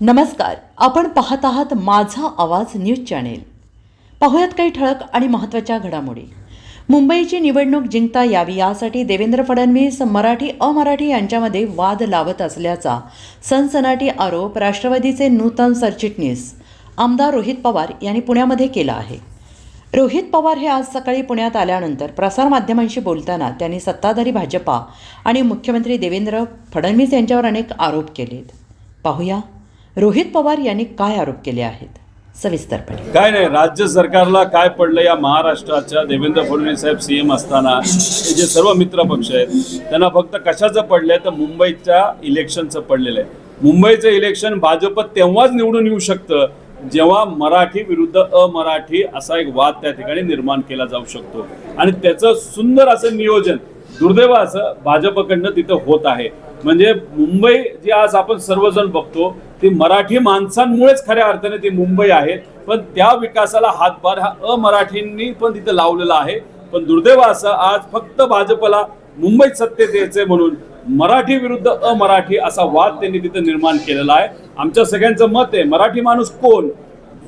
नमस्कार आपण पाहत आहात माझा आवाज न्यूज चॅनेल. पाहूयात काही ठळक आणि महत्त्वाच्या घडामोडी. मुंबईची निवडणूक जिंकता यावी यासाठी देवेंद्र फडणवीस मराठी अमराठी यांच्यामध्ये वाद लावत असल्याचा सनसनाटी आरोप राष्ट्रवादीचे नूतन सरचिटणीस आमदार रोहित पवार यांनी पुण्यामध्ये केला आहे. रोहित पवार हे आज सकाळी पुण्यात आल्यानंतर प्रसारमाध्यमांशी बोलताना त्यांनी सत्ताधारी भाजपा आणि मुख्यमंत्री देवेंद्र फडणवीस यांच्यावर अनेक आरोप केलेत. पाहूया. रोहित पवार यांनी काय आरोप केले आहेत? सविस्तरपणे. काय नाही राज्य सरकारला काय पडलं या महाराष्ट्राच्या देवेंद्र फडणवीस साहेब सीएम असताना हे जे सर्व मित्र पक्ष आहेत त्यांना फक्त कशाचं पडलंय तर मुंबईच्या इलेक्शनचं पडलेलं आहे. मुंबईचं इलेक्शन भाजप तेव्हाच निवडून येऊ शकतं जेव्हा मराठी विरुद्ध अमराठी असा एक वाद त्या ठिकाणी निर्माण केला जाऊ शकतो. आणि त्याचं सुंदर असं नियोजन दुर्दैव असं भाजपकडनं तिथं होत आहे. म्हणजे मुंबई जी आज आपण सर्वजण बघतो ती मराठी माणसांमुळेच खऱ्या अर्थाने ती मुंबई आहे. पण त्या विकासाला हातभार हा अमराठींनी पण तिथं लावलेला आहे. पण दुर्दैव असं आज फक्त भाजपला मुंबईत सत्तेत यायचंय म्हणून मराठी विरुद्ध अमराठी असा वाद त्यांनी तिथं निर्माण केलेला आहे. आमच्या सगळ्यांचं मत आहे मराठी माणूस कोण?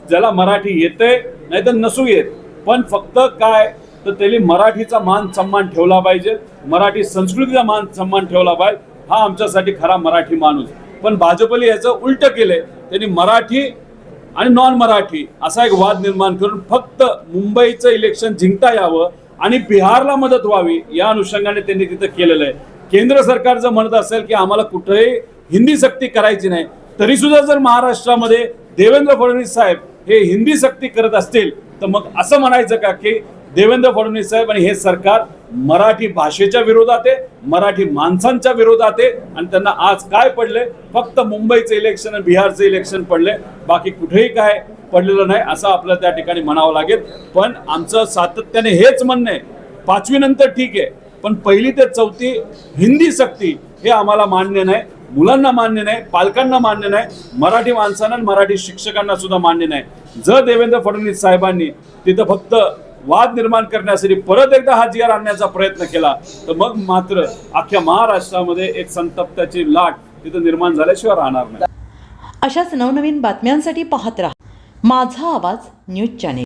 ज्याला मराठी येते नाही तर नसू येत. पण फक्त काय तर त्यांनी मराठीचा मान सन्मान ठेवला पाहिजे. मराठी संस्कृतीचा मान सन्मान ठेवला पाहिजे. हा आमच्यासाठी खरा मराठी माणूस. पण भाजपने याचं उलट केलंय. त्यांनी मराठी आणि नॉन मराठी असा एक वाद निर्माण करून फक्त मुंबईचं इलेक्शन जिंकता यावं आणि बिहारला मदत व्हावी या अनुषंगाने त्यांनी तिथं केलेलं आहे. केंद्र सरकार जर म्हणत असेल की आम्हाला कुठेही हिंदी सक्ती करायची नाही तरी सुद्धा जर महाराष्ट्रामध्ये देवेंद्र फडणवीस साहेब हे हिंदी सक्ती करत असतील तर मग असं म्हणायचं का की देवेंद्र फडणवीस साहेब आणि हे सरकार मराठी भाषेच्या विरोधात आहे मराठी माणसांच्या विरोधात आहे आणि त्यांना आज काय पडले फक्त मुंबईचं इलेक्शन आणि बिहारचं इलेक्शन पडले बाकी कुठेही काय पडलेलं नाही असं आपलं त्या ठिकाणी म्हणावं लागेल. पण आमचं सातत्याने हेच म्हणणं आहे पाचवी नंतर ठीक आहे पण पहिली ते चौथी हिंदी सक्ती हे आम्हाला मान्य नाही. मुलांना मान्य नाही पालकांना मान्य नाही मराठी माणसांना आणि मराठी शिक्षकांना सुद्धा मान्य नाही. जर देवेंद्र फडणवीस साहेबांनी तिथं फक्त वाद निर्माण करण्यासाठी परत एकदा हा जी आणण्याचा प्रयत्न केला तर मग मात्र अख्ख्या महाराष्ट्रामध्ये एक संतप्ताची लाट तिथं निर्माण झाल्याशिवाय राहणार नाही. अशाच नवनवीन बातम्यांसाठी पाहत राहा. माझा आवाज न्यूज चॅनेल.